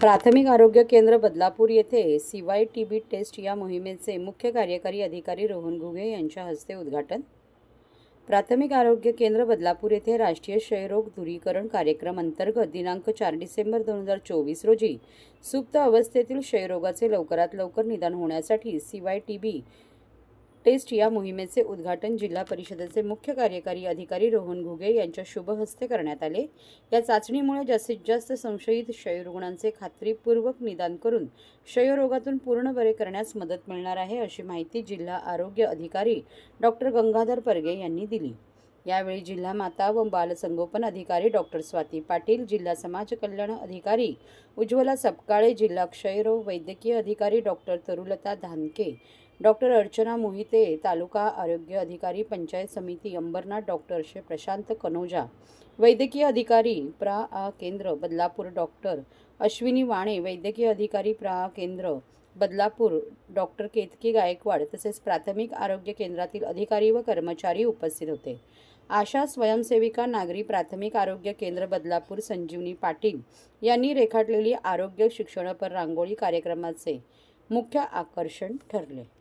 प्राथमिक आरोग्य केंद्र बदलापूर येथे C Y T B test या मोहिमेचे मुख्य कार्यकारी अधिकारी रोहन घुगे यांच्या हस्ते उद्घाटन. प्राथमिक आरोग्य केंद्र बदलापूर येथे राष्ट्रीय क्षयरोग दूरीकरण कार्यक्रम अंतर्गत दिनांक चार डिसेंबर दोन हजार चोवीस रोजी सुप्त अवस्थेतील क्षयरोगाचे लवकरात लवकर निदान होण्यासाठी C Y T B test या मोहिमेचे उद्घाटन जिल्हा परिषदेचे मुख्य कार्यकारी अधिकारी रोहन घुगे यांच्या शुभहस्ते करण्यात आले. या चाचणीमुळे जास्तीत जास्त संशयित क्षयरुग्णांचे खात्रीपूर्वक निदान करून क्षयरोगातून पूर्ण बरे करण्यास मदत मिळणार आहे अशी माहिती जिल्हा आरोग्य अधिकारी डॉक्टर गंगाधर परगे यांनी दिली. यावेळी जिल्हा माता व बालसंगोपन अधिकारी डॉक्टर स्वाती पाटील जिल्हा समाज कल्याण अधिकारी उज्ज्वला सपकाळे जिल्हा क्षयरोग वैद्यकीय अधिकारी डॉक्टर तरुलता धानके डॉक्टर अर्चना मोहिते तालुका आरोग्य अधिकारी पंचायत समिती अंबरनाथ डॉक्टर श्री प्रशांत कनोजा वैद्यकीय अधिकारी प्रा. आ. केंद्र बदलापूर डॉक्टर अश्विनी वाणे वैद्यकीय अधिकारी प्रा. आ. केंद्र बदलापूर डॉक्टर केतकी गायकवाड तसेच प्राथमिक आरोग्य केंद्रातील अधिकारी व कर्मचारी उपस्थित होते. आशा स्वयंसेविका नागरी प्राथमिक आरोग्य केंद्र बदलापूर संजीवनी पाटील यांनी रेखाटलेली आरोग्य शिक्षणपर रांगोळी कार्यक्रमाचे मुख्य आकर्षण ठरले.